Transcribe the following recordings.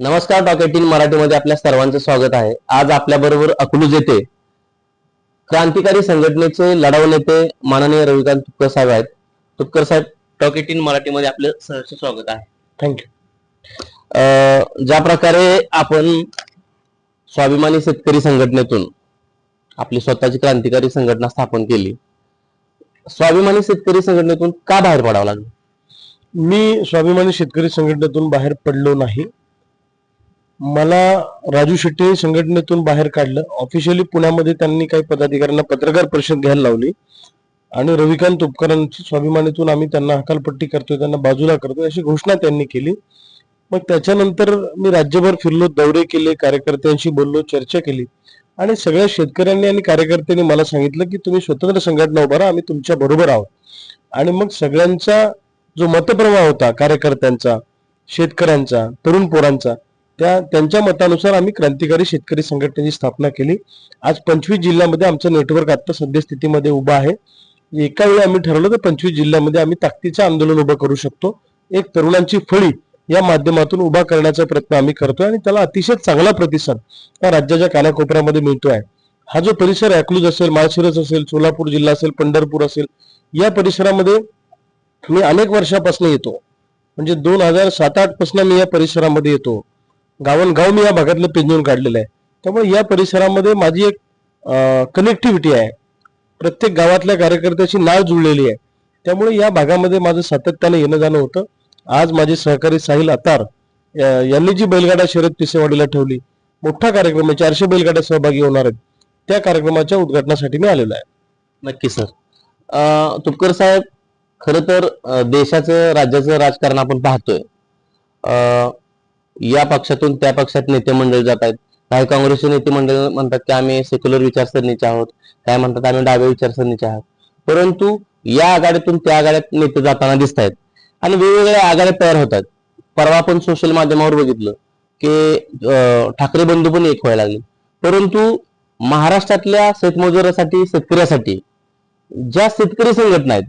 नमस्कार talk eighteen मराठीमध्ये आपल्या सर्वांचं स्वागत आहे. आज आपल्या बरोबर अकलूज येथे क्रांतिकारी संघटनेचे लढाऊ नेते माननीय रविकांत तुपकर साहेब आहेत. तुपकर साहेब टॉक एटीन मराठीमध्ये आपलं सहर्ष स्वागत आहे. थँक्यू ज्या प्रकारे आपण स्वाभिमानी शेतकरी संघटनेतून आपली स्वतःची क्रांतिकारी संघटना स्थापन केली स्वाभिमानी शेतकरी संघटनेतून का बाहेर पडावं लागलं? मी स्वाभिमानी शेतकरी संघटनेतून बाहेर पडलो नाही. मला राजू शेट्टी संघटनेतून बाहेर काढलं. ऑफिशियली पुण्यामध्ये त्यांनी काही पदाधिकाऱ्यांना पत्रकार परिषद घ्यायला लावली. आणि रविकांत उपकरांची स्वाभिमानीतून आम्ही त्यांना हकालपट्टी करतोय त्यांना बाजूला करतोय अशी घोषणा त्यांनी केली. मग त्याच्यानंतर मी राज्यभर फिरलो दौरे केले कार्यकर्त्यांशी बोललो चर्चा केली. आणि सगळ्या शेतकऱ्यांनी आणि कार्यकर्त्यांनी मला सांगितलं की तुम्ही स्वतंत्र संघटना उभारा आम्ही तुमच्या बरोबर आहोत. आणि मग सगळ्यांचा जो मतप्रवाह होता कार्यकर्त्यांचा शेतकऱ्यांचा तरुण पोरांचा त्या त्यांच्या मतानुसार आम्ही क्रांतिकारी शेतकरी संघटनेची स्थापना केली. आज पंचवीस जिल्ह्यामध्ये आमचं नेटवर्क आता सद्यस्थितीमध्ये उभं आहे. एका वेळी आम्ही ठरवलं तर पंचवीस जिल्ह्यामध्ये आम्ही ताकदीचं आंदोलन उभं करू शकतो. एक तरुणांची फळी या माध्यमातून उभा करण्याचा प्रयत्न आम्ही करतोय आणि त्याला अतिशय चांगला प्रतिसाद या राज्याच्या कानाकोपऱ्यामध्ये मिळतोय. हा जो परिसर आहे अकलूज असेल माळशिरस असेल सोलापूर जिल्हा असेल पंढरपूर असेल या परिसरामध्ये मी अनेक वर्षापासून येतो. म्हणजे दोन हजार सात आठपासून मी या परिसरामध्ये येतो. गावनगाव मी या भागातलं पिंजून काढलेलं आहे. त्यामुळे या परिसरामध्ये माझी एक कनेक्टिव्हिटी आहे. प्रत्येक गावातल्या कार्यकर्त्याशी नाळ जुळलेली आहे. त्यामुळे या भागामध्ये माझं सातत्याने येणं जाणं होतं. आज माझे सहकारी साहिल अतार यांनी जी बैलगाडा शर्यत पिसेवाडीला ठेवली मोठा कार्यक्रम आहे. चारशे बैलगाड्या सहभागी होणार आहेत. त्या कार्यक्रमाच्या उद्घाटनासाठी मी आलेलो आहे. नक्की सर. तुपकर साहेब खरं तर देशाचं राज्याचं राजकारण आपण पाहतोय. या पक्षातून त्या पक्षात नेते मंडळी जात आहेत. काही काँग्रेसचे नेते मंडळ म्हणतात की आम्ही सेक्युलर विचारसरणीचे आहोत. काय म्हणतात आम्ही डाव्या विचारसरणीचे आहोत. परंतु या आघाडीतून त्या आघाड्यात नेते जाताना दिसत आहेत आणि वेगवेगळ्या आघाड्या तयार होत आहेत परवा आपण सोशल माध्यमावर बघितलं की ठाकरे बंधू पण एक व्हायला लागले. परंतु महाराष्ट्रातल्या शेतमजुरासाठी शेतकऱ्यासाठी ज्या शेतकरी संघटना आहेत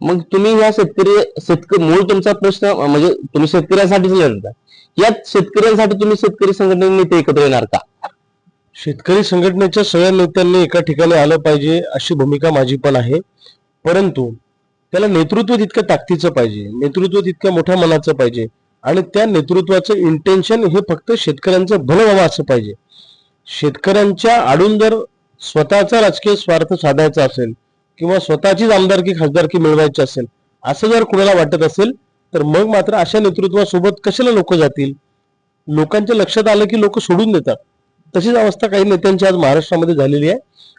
मग तुम्ही ह्या शेतकरी शेतकरी मूळ तुमचा प्रश्न म्हणजे तुम्ही शेतकऱ्यांसाठीच लढता यात शेतकऱ्यांसाठी तुम्ही शेतकरी संघटनेचे नेते एकत्र येणार का? शेतकरी संघटनेच्या सगळ्या नेत्यांनी एका ठिकाणी आलं पाहिजे अशी भूमिका माझी पण आहे. परंतु त्याला नेतृत्व तितकं ताकदीचं पाहिजे नेतृत्व तितकं मोठ्या मनाचं पाहिजे आणि त्या नेतृत्वाचं इंटेन्शन हे फक्त शेतकऱ्यांचं भलं व्हावं असं पाहिजे. शेतकऱ्यांच्या आडून जर स्वतःचा राजकीय स्वार्थ साधायचा असेल किंवा स्वतःचीच आमदारकी खासदारकी मिळवायची असेल असं जर कुणाला वाटत असेल तर मग मात्र अशा नेतृत्वासोबत कशाला लोक जातील? लोकांच्या लक्षात आलं की लोक सोडून देतात. तशीच अवस्था काही नेत्यांची आज महाराष्ट्रामध्ये झालेली आहे.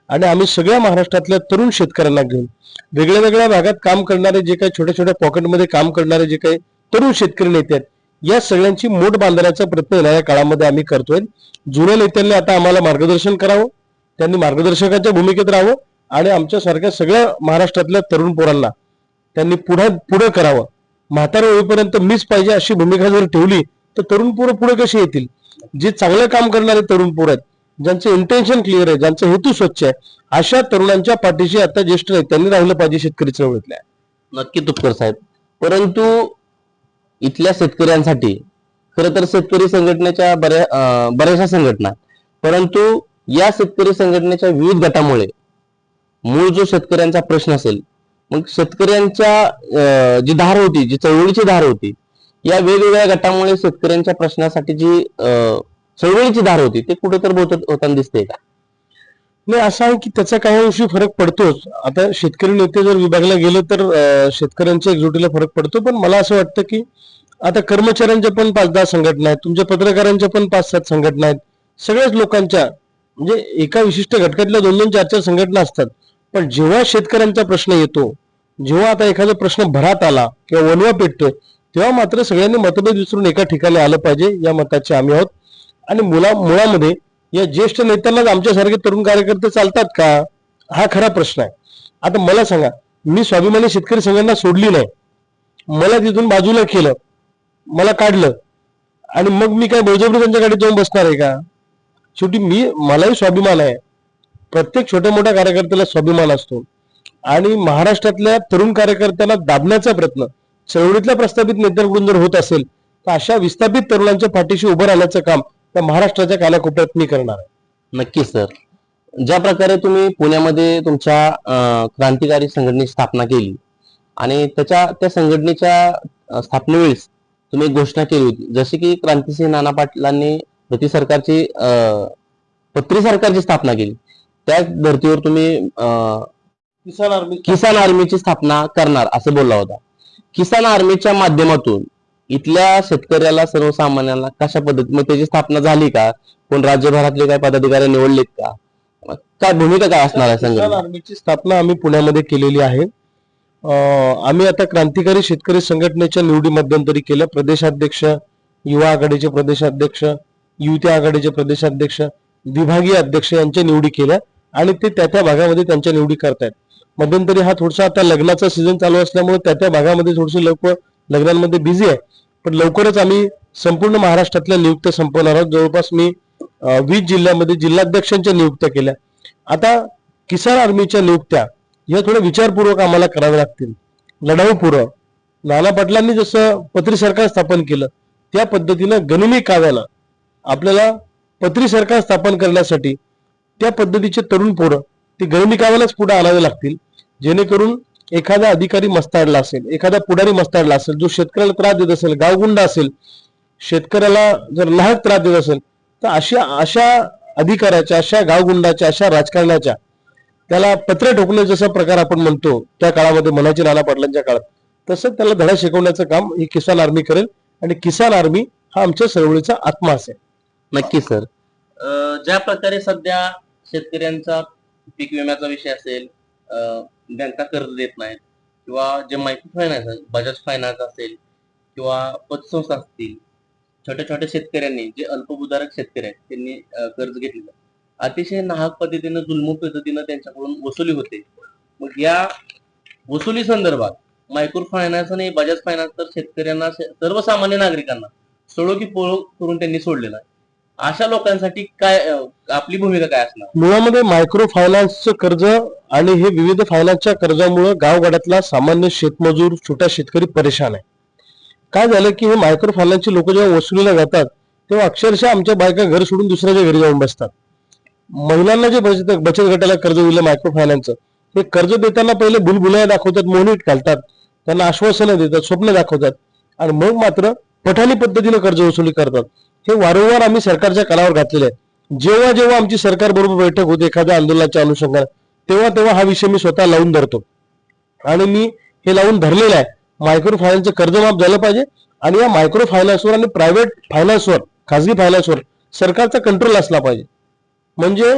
आणि आम्ही सगळ्या महाराष्ट्रातल्या तरुण शेतकऱ्यांना घेऊन वेगळ्या वेगळ्या भागात काम करणारे जे काही छोट्या छोट्या पॉकेटमध्ये काम करणारे जे काही तरुण शेतकरी नेते आहेत या सगळ्यांची मोठ बांधण्याचा प्रयत्न येणाऱ्या काळामध्ये आम्ही करतोय. जुन्या नेत्यांनी आता आम्हाला मार्गदर्शन करावं त्यांनी मार्गदर्शकाच्या भूमिकेत राहावं आणि आमच्यासारख्या सगळ्या महाराष्ट्रातल्या तरुण पोरांना त्यांनी पुढे पुढे करावं. म्हातारा होईपर्यंत मीच पाहिजे अशी भूमिका जर ठेवली तर तरुण पोरं पुढे कशी येतील? जे चांगलं काम करणारे तरुण पोर आहेत ज्यांचं इंटेन्शन क्लिअर आहे ज्यांचा हेतू स्वच्छ आहे अशा तरुणांच्या पाठीशी आता ज्येष्ठ नेत्यांनी राहिलं पाहिजे शेतकरी चळवळीतल्या. नक्की तुपकर साहेब. परंतु इथल्या शेतकऱ्यांसाठी खर तर शेतकरी संघटनेच्या बऱ्या बऱ्याचशा संघटना परंतु या शेतकरी संघटनेच्या विविध गटामुळे मूळ जो शेतकऱ्यांचा प्रश्न असेल मग शेतकऱ्यांच्या अं, जी धार होती जी चळवळीची धार होती या वेगवेगळ्या गटामुळे शेतकऱ्यांच्या प्रश्नासाठी जी अं, चळवळीची धार होती ते कुठेतरी बोलत होताना दिसते का? नाही असं आहे की त्याचा काही अंशी फरक पडतोच. आता शेतकरी नेते जर विभागला गेलं तर शेतकऱ्यांच्या एकजुटीला फरक पडतो पण मला असं वाटतं की आता कर्मचाऱ्यांच्या पण पाच दहा संघटना आहेत तुमच्या पत्रकारांच्या पण पाच सात संघटना आहेत. सगळ्याच लोकांच्या म्हणजे एका विशिष्ट घटकातल्या दोन दोन चार चार संघटना असतात. पण जेव्हा शेतकऱ्यांचा प्रश्न येतो जेव्हा आता एखादा प्रश्न भरात आला किंवा वनवा पेटतोय तेव्हा मात्र सगळ्यांनी मतभेद विसरून एका ठिकाणी आलं पाहिजे या मताचे आम्ही आहोत. आणि मुला मुळामध्ये या ज्येष्ठ नेत्यांनाच आमच्यासारखे तरुण कार्यकर्ते चालतात का? हा खरा प्रश्न आहे. आता मला सांगा मी स्वाभिमानी शेतकरी संघांना सोडली नाही. मला तिथून बाजूला केलं मला काढलं. आणि मग मी काय बळजबरी त्यांच्या गाडीत जाऊन बसणार आहे का? शेवटी मी मलाही स्वाभिमान आहे. प्रत्येक छोट्या मोठ्या कार्यकर्त्याला स्वाभिमान असतो. आणि महाराष्ट्रातल्या तरुण कार्यकर्त्यांना दाबण्याचा प्रयत्न चळवळीतल्या प्रस्थापित नेत्यांकडून जर होत असेल तर अशा विस्थापित तरुणांच्या पाठीशी उभं राहण्याचं काम त्या महाराष्ट्राच्या कानाकोपऱ्यात मी करणार आहे. नक्कीच सर. ज्या प्रकारे तुम्ही पुण्यामध्ये तुमच्या क्रांतिकारी संघटनेची स्थापना केली आणि त्याच्या त्या संघटनेच्या स्थापनेवेळेस तुम्ही एक घोषणा केली होती. जसे की क्रांतिसिंह नाना पाटलांनी प्रति सरकारची पत्री सरकारची स्थापना केली. त्याच धर्तीवर तुम्ही अं, किसान आर्मी किसान आर्मीची स्थापना करणार असं बोलला होता. किसान आर्मीच्या माध्यमातून इथल्या शेतकऱ्याला सर्वसामान्यांना कशा पद्धतीने त्याची स्थापना झाली का? कोण राज्यभरातले काय पदाधिकारी निवडलेत का? काय भूमिका काय असणार आहे किसान संघटना आर्मीची स्थापना आम्ही पुण्यामध्ये केलेली आहे. अं, आम्ही आता क्रांतिकारी शेतकरी संघटनेच्या निवडी मध्यंतरी केल्या. प्रदेशाध्यक्ष युवा आघाडीचे प्रदेशाध्यक्ष युवती आघाडीचे प्रदेशाध्यक्ष विभागीय अध्यक्ष यांच्या निवडी केल्या. आणि ते त्या त्या भागामध्ये त्यांच्या निवडी करतायत. मध्यंतरी हा थोडासा आता लग्नाचा सीझन चालू असल्यामुळे त्या त्या भागामध्ये थोडीशी लोक लग्नांमध्ये बिझी आहे पण लवकरच आम्ही संपूर्ण महाराष्ट्रातल्या नियुक्त्या संपवणार आहोत. जवळपास मी वीस जिल्ह्यामध्ये जिल्हाध्यक्षांच्या नियुक्त्या केल्या. आता किसान आर्मीच्या नियुक्त्या या थोड्या विचारपूर्वक आम्हाला कराव्या लागतील. लढाऊपूर्वक नाना पाटलांनी जसं पत्री सरकार स्थापन केलं त्या पद्धतीनं गनिमी काव्यानं आपल्याला पत्री सरकार स्थापन करण्यासाठी त्या पद्धतीचे तरुण पोरं ते गनिमी काव्यालाच पुढे आणावे लागतील. जेणेकरून एखादा अधिकारी मस्ताडला असेल एखादा पुढारी मस्ताडला असेल जो शेतकऱ्याला त्रास देत असेल गावगुंड असेल शेतकऱ्याला जर नाहक त्रास देत असेल तर अशा अशा अधिकाऱ्याच्या अशा गावगुंडाच्या अशा राजकारणाच्या त्याला पत्रे ठोकणे जसा प्रकार आपण म्हणतो त्या काळामध्ये मनाची नाना पाटलांच्या काळात तसं त्याला धडा शिकवण्याचं काम ही किसान आर्मी करेल आणि किसान आर्मी हा आमच्या चळवळीचा आत्मा असेल. नक्की सर. ज्या प्रकारे सध्या शेतकऱ्यांचा पीक विम्याचा विषय असेल बँका कर्ज देत नाहीत किंवा जे मायक्रो फायनान्स बजाज फायनान्स असेल किंवा पतसंस्था असतील छोट्या छोट्या शेतकऱ्यांनी जे अल्पभूधारक शेतकरी आहेत त्यांनी कर्ज घेतलेलं. अतिशय नाहक पद्धतीनं जुलमू पद्धतीनं त्यांच्याकडून वसुली होते. मग या वसुली संदर्भात मायक्रो फायनान्स आणि बजाज फायनान्स तर शेतकऱ्यांना सर्वसामान्य नागरिकांना सोडो की पोळो करून त्यांनी सोडलेला आहे. अशा लोकांसाठी काय आपली भूमिका काय असणार? मुळामध्ये मायक्रो फायनान्सचं कर्ज आणि हे विविध फायनान्सच्या कर्जामुळे गावगाड्यातला सामान्य शेतमजूर छोटा शेतकरी परेशान आहे. काय झालं की हे मायक्रो फायनान्सचे लोक जेव्हा वसुलीला जातात तेव्हा अक्षरशः आमच्या बायका घर सोडून दुसऱ्याच्या घरी जाऊन बसतात. महिलांना जे बचत बचत गटाला कर्ज दिलं मायक्रो फायनान्सचं हे कर्ज देताना पहिले बुलबुल्या दाखवतात मोहनीट घालतात त्यांना आश्वासनं देतात स्वप्न दाखवतात आणि मग मात्र पठाणी पद्धतीने कर्ज वसुली करतात. हे वारंवार आम्ही सरकारच्या कानावर घातलेले आहे जेव्हा जेव्हा आमची सरकार बरोबर बैठक होते एखाद्या आंदोलनाच्या अनुषंगाने तेव्हा तेव्हा हा विषय मी स्वतः लावून धरतो. आणि मी हे लावून धरलेलं आहे. मायक्रो फायनान्सचं कर्ज माफ झालं पाहिजे आणि या मायक्रो फायनान्सवर आणि प्रायव्हेट फायनान्सवर खाजगी फायनान्सवर सरकारचा कंट्रोल असला पाहिजे. म्हणजे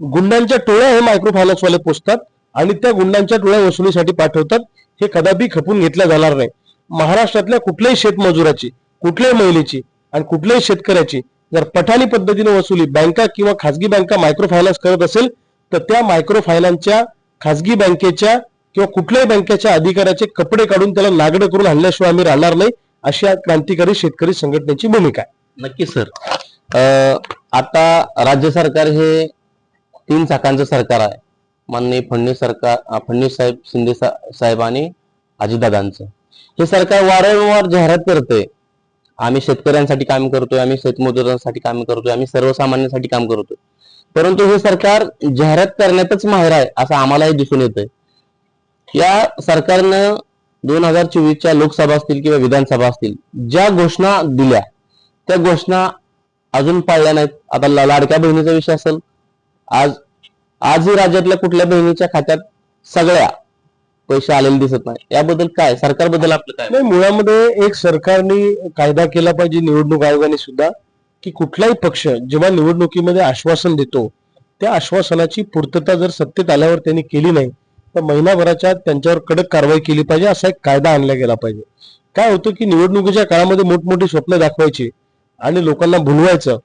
गुंडांच्या टोळ्या हे मायक्रो फायनान्सवाले पोचतात आणि त्या गुंडांच्या टोळ्या वसुलीसाठी पाठवतात. हे कदापि खपून घेतल्या जाणार नाही. महाराष्ट्रातल्या कुठल्याही शेतमजुराची कुठल्याही महिलेची आणि कुठल्याही शेतकऱ्याची जर पठाणी पद्धतीने वसुली बँका किंवा खाजगी बँका मायक्रो फायनान्स करत असेल तर त्या मायक्रो फायनान्सच्या खाजगी बँकेच्या किंवा कुठल्याही बँकेच्या अधिकाऱ्याचे कपडे काढून त्याला नागडं करून आणल्याशिवाय आम्ही राहणार नाही अशी या क्रांतिकारी शेतकरी संघटनेची भूमिका आहे. नक्की सर. अं, आता राज्य सरकार हे तीन चाकांचं सरकार आहे. माननीय फडणवीस सरकार फडणवीस साहेब शिंदे साहेब आणि अजितदादांचं. हे सरकार वारंवार जाहिरात करते आम्ही शेतकऱ्यांसाठी काम करतोय आम्ही शेतमजुरांसाठी काम करतोय आम्ही सर्वसामान्यांसाठी काम करतोय. परंतु हे सरकार जाहिरात करण्यातच माहिर आहे असं आम्हालाही दिसून येतंय. या सरकारनं दोन हजार चोवीसच्या लोकसभा असतील किंवा विधानसभा असतील ज्या घोषणा दिल्या त्या घोषणा अजून पाळल्या नाहीत. आता लाडक्या बहिणीचा विषय असेल आज आजही राज्यातल्या कुठल्या बहिणीच्या खात्यात सगळ्या पैसे आलेले दिसत नाही. याबद्दल काय? सरकारबद्दल आपलं काय? नाही मुळामध्ये एक सरकारने कायदा केला पाहिजे निवडणूक आयोगाने सुद्धा की कुठलाही पक्ष जेव्हा निवडणुकीमध्ये आश्वासन देतो त्या आश्वासनाची पूर्तता जर सत्तेत आल्यावर त्यांनी केली नाही तर महिनाभराच्या त्यांच्यावर कडक कारवाई केली पाहिजे असा एक कायदा आणला गेला पाहिजे. काय होतं की निवडणुकीच्या काळामध्ये मोठमोठी स्वप्न दाखवायची आणि लोकांना भुलवायचं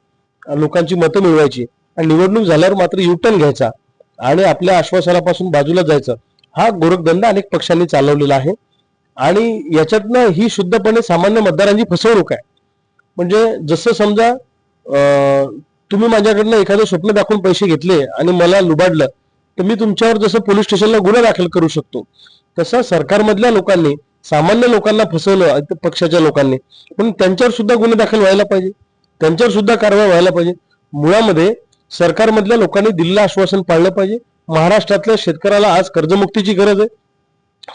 लोकांची मतं मिळवायची आणि निवडणूक झाल्यावर मात्र युटर्न घ्यायचा आणि आपल्या आश्वासनापासून बाजूला जायचं. हा गोरखधंदा अनेक पक्षांनी चालवलेला आहे. आणि याच्यातनं ही शुद्धपणे सामान्य मतदारांची फसवणूक आहे. म्हणजे जसं समजा तुम्ही माझ्याकडनं एखादं स्वप्न दाखवून पैसे घेतले आणि मला लुबाडलं तर मी तुमच्यावर जसं पोलीस स्टेशनला गुन्हा दाखल करू शकतो तसं सरकारमधल्या लोकांनी सामान्य लोकांना फसवलं पक्षाच्या लोकांनी पण त्यांच्यावर सुद्धा गुन्हे दाखल व्हायला पाहिजे. त्यांच्यावर सुद्धा कारवाई व्हायला पाहिजे. मुळामध्ये सरकारमधल्या लोकांनी दिलेलं आश्वासन पाळलं पाहिजे. महाराष्ट्रातल्या शेतकऱ्याला आज कर्जमुक्तीची गरज आहे.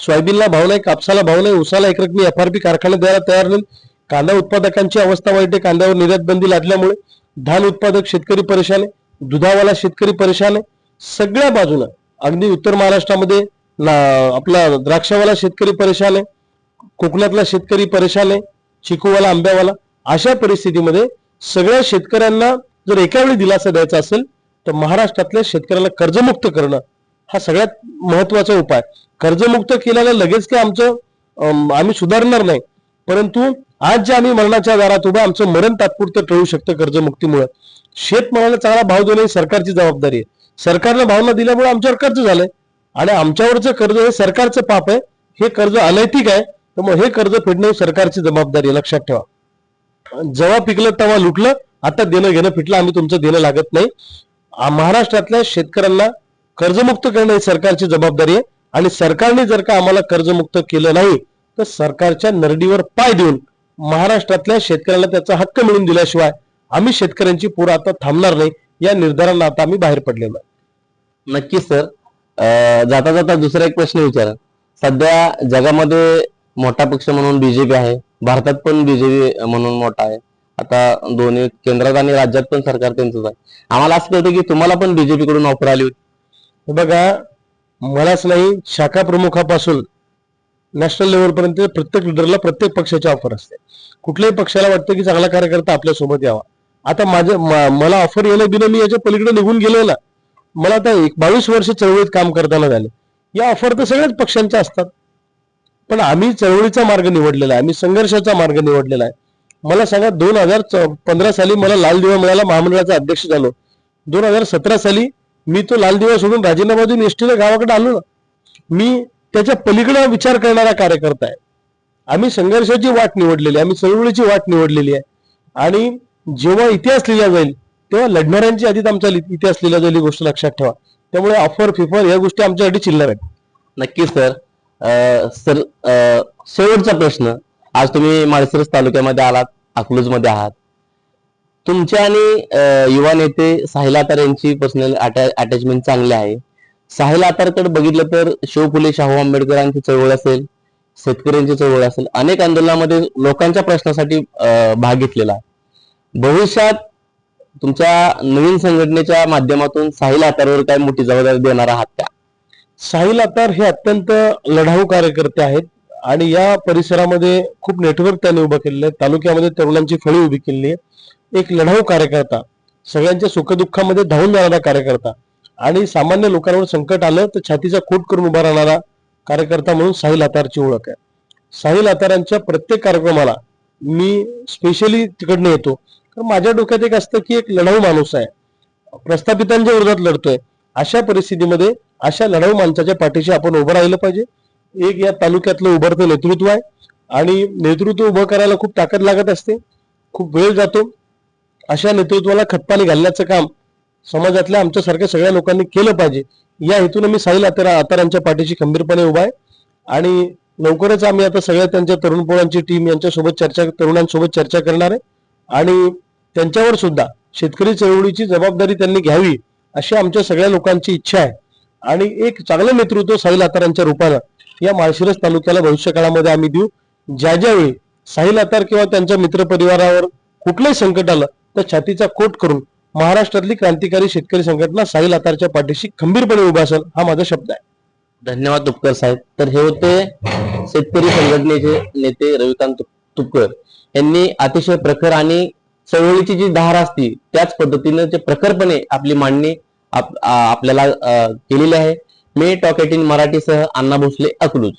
सोयाबीनला भाव नाही कापसाला भाव नाही उसाला एकरकमी एफआरपी एफ आर पी कारखाने द्यायला तयार नाही. कांदा उत्पादकांची अवस्था वाईट आहे कांद्यावर निर्यात बंदी लादल्यामुळे. धान उत्पादक शेतकरी परेशान आहे दुधावाला शेतकरी परेशान आहे. सगळ्या बाजूनं अगदी उत्तर महाराष्ट्रामध्ये ना- आपला द्राक्षावाला शेतकरी परेशान आहे कोकणातला शेतकरी परेशान आहे चिकूवाला आंब्यावाला अशा परिस्थितीमध्ये सगळ्या शेतकऱ्यांना जर एका वेळी दिलासा द्यायचा असेल तर महाराष्ट्रातल्या शेतकऱ्याला कर्जमुक्त करणं हा सगळ्यात महत्त्वाचा उपाय. कर्जमुक्त केल्याला लगेच काय आमचं आम्ही सुधारणार नाही. परंतु आज जे आम्ही मरणाच्या दारात उभं आमचं मरण तात्पुरतं टळू शकतं कर्जमुक्तीमुळे. शेतमालाला चांगला भाव देणं ही सरकारची जबाबदारी आहे. सरकारनं भाव न दिल्यामुळे आमच्यावर कर्ज झालंय. आणि आमच्यावरचं कर्ज हे सरकारचं पाप आहे. हे कर्ज अनैतिक आहे. त्यामुळे हे कर्ज फेडणं ही सरकारची जबाबदारी आहे. लक्षात ठेवा. जेव्हा पिकलं तेव्हा लुटलं आता देणं घेणं फिटलं आम्ही तुमचं देणं लागत नाही. महाराष्ट्रातल्या शेतकऱ्यांना कर्जमुक्त करणं ही सरकारची जबाबदारी आहे. आणि सरकारने जर का आम्हाला कर्जमुक्त केलं नाही तर सरकारच्या नरडीवर पाय देऊन महाराष्ट्रातल्या शेतकऱ्याला त्याचा हक्क मिळून दिल्याशिवाय आम्ही शेतकऱ्यांची पूर आता थांबणार नाही या निर्धारांना आता आम्ही बाहेर पडलेलो आहे. नक्कीच सर. जाता जाता दुसरा एक प्रश्न विचारा. सध्या जगामध्ये मोठा पक्ष म्हणून बीजेपी आहे. भारतात पण बीजेपी म्हणून मोठा आहे. आता दोन्ही केंद्रात आणि राज्यात पण सरकार त्यांचंच आहे. आम्हाला असं कळतं की तुम्हाला पण बीजेपी कडून ऑफर आली होती. बघा मलाच नाही शाखा प्रमुखापासून नॅशनल लेवलपर्यंत प्रत्येक लिडरला प्रत्येक पक्षाची ऑफर असते कुठल्याही पक्षाला वाटतं की चांगला कार्यकर्ता आपल्यासोबत यावा. आता माझ्या म- मला ऑफर येणं बिना मी याच्या पलीकडे निघून गेलो ना मला आता एक बावीस वर्ष चळवळीत काम करताना झाले. या ऑफर तर सगळ्याच पक्षांच्या असतात. पण आम्ही चळवळीचा मार्ग निवडलेला आहे आम्ही संघर्षाचा मार्ग निवडलेला आहे. मला सांगा दोन हजार पंधरा साली मला लाल दिवा मिळाला महामंडळाचा अध्यक्ष झालो. दोन हजार सतरा साली मी तो लाल दिवा सोडून राजीनामा देऊन एसटीला गावाकडे आलो ना. मी त्याच्या पलीकडे विचार करणारा कार्यकर्ता आहे. आम्ही संघर्षाची वाट निवडलेली आहे आम्ही चळवळीची वाट निवडलेली आहे. आणि जेव्हा इतिहास लिहिला जाईल तेव्हा लढणाऱ्यांची आधीच आमचा इतिहास लिहिला जाईल ही गोष्ट लक्षात ठेवा. त्यामुळे ऑफर फिफर या गोष्टी आमच्यासाठी चिल्लर आहेत. नक्कीच सर सर शेवटचा प्रश्न. आज तुम्ही माळशिरस तालुक्यामध्ये आलात अकलूजमध्ये आहात. तुमचे आणि युवा नेते साहिल आतार यांची पर्सनल अटॅचमेंट चांगली आहे. साहिल आतारकडे बघितलं तर शिव फुले शाहू आंबेडकरांची चळवळ असेल शेतकऱ्यांची चळवळ असेल अनेक आंदोलनामध्ये लोकांच्या प्रश्नासाठी भाग घेतलेला. आहे भविष्यात तुमच्या नवीन संघटनेच्या माध्यमातून साहिल आतारवर काय मोठी जबाबदारी देणार आहात का? साहिल अतार हे अत्यंत लढाऊ कार्यकर्ते आहेत. आणि या परिसरामध्ये खूप नेटवर्क त्यांनी उभं केलेलं आहे. तालुक्यामध्ये तरुणांची फळी उभी केलेली आहे. एक लढाऊ कार्यकर्ता सगळ्यांच्या सुखदुःखामध्ये धावून जाणारा कार्यकर्ता आणि सामान्य लोकांवर संकट आलं तर छातीचा कोट करून उभा राहणारा कार्यकर्ता म्हणून साहिल आतारची ओळख आहे. साहिल आतारांच्या प्रत्येक कार्यक्रमाला मी स्पेशली तिकडनं येतो. कारण माझ्या डोक्यात एक असतं की एक लढाऊ माणूस आहे. प्रस्थापितांच्या विरोधात लढतोय. अशा परिस्थितीमध्ये अशा लढाऊ माणसाच्या पाठीशी आपण उभं राहिलं पाहिजे. एक या तालुक्यातलं उभरतं नेतृत्व आहे. आणि नेतृत्व उभं करायला खूप ताकद लागत असते. खूप वेळ जातो. अशा नेतृत्वाला खतपाणी घालण्याचं काम समाजातल्या आमच्यासारख्या सगळ्या लोकांनी केलं पाहिजे. या हेतून मी साहिल आतारा आतारांच्या पाठीशी खंबीरपणे उभा आहे. आणि लवकरच आम्ही आता सगळ्या त्यांच्या तरुण पोळांची टीम यांच्यासोबत चर्चा तरुणांसोबत चर्चा करणार आहे. आणि त्यांच्यावर सुद्धा शेतकरी चळवळीची जबाबदारी त्यांनी घ्यावी अशी आमच्या सगळ्या लोकांची इच्छा आहे. आणि एक चांगलं नेतृत्व साहिल आतारांच्या रूपानं या माळशिरस तालुक्याला भविष्य काळामध्ये आम्ही देऊ. ज्या ज्यावेळी साहिल आतार किंवा त्यांच्या मित्रपरिवारावर कुठलंही संकट आलं तर छातीचा कोट करून महाराष्ट्रातली क्रांतिकारी शेतकरी संघटना साहिल आतारच्या पाठीशी खंबीरपणे उभा असेल हा माझा शब्द आहे. धन्यवाद तुपकर साहेब. तर हे होते शेतकरी संघटनेचे नेते रविकांत तुपकर. यांनी अतिशय प्रखर आणि चळवळीची जी धार असती त्याच पद्धतीने ते प्रखरपणे आपली मांडणी आपल्याला केलेली आहे. मी टॉक एटीन मराठीसह अण्णा भोसले अकलूज.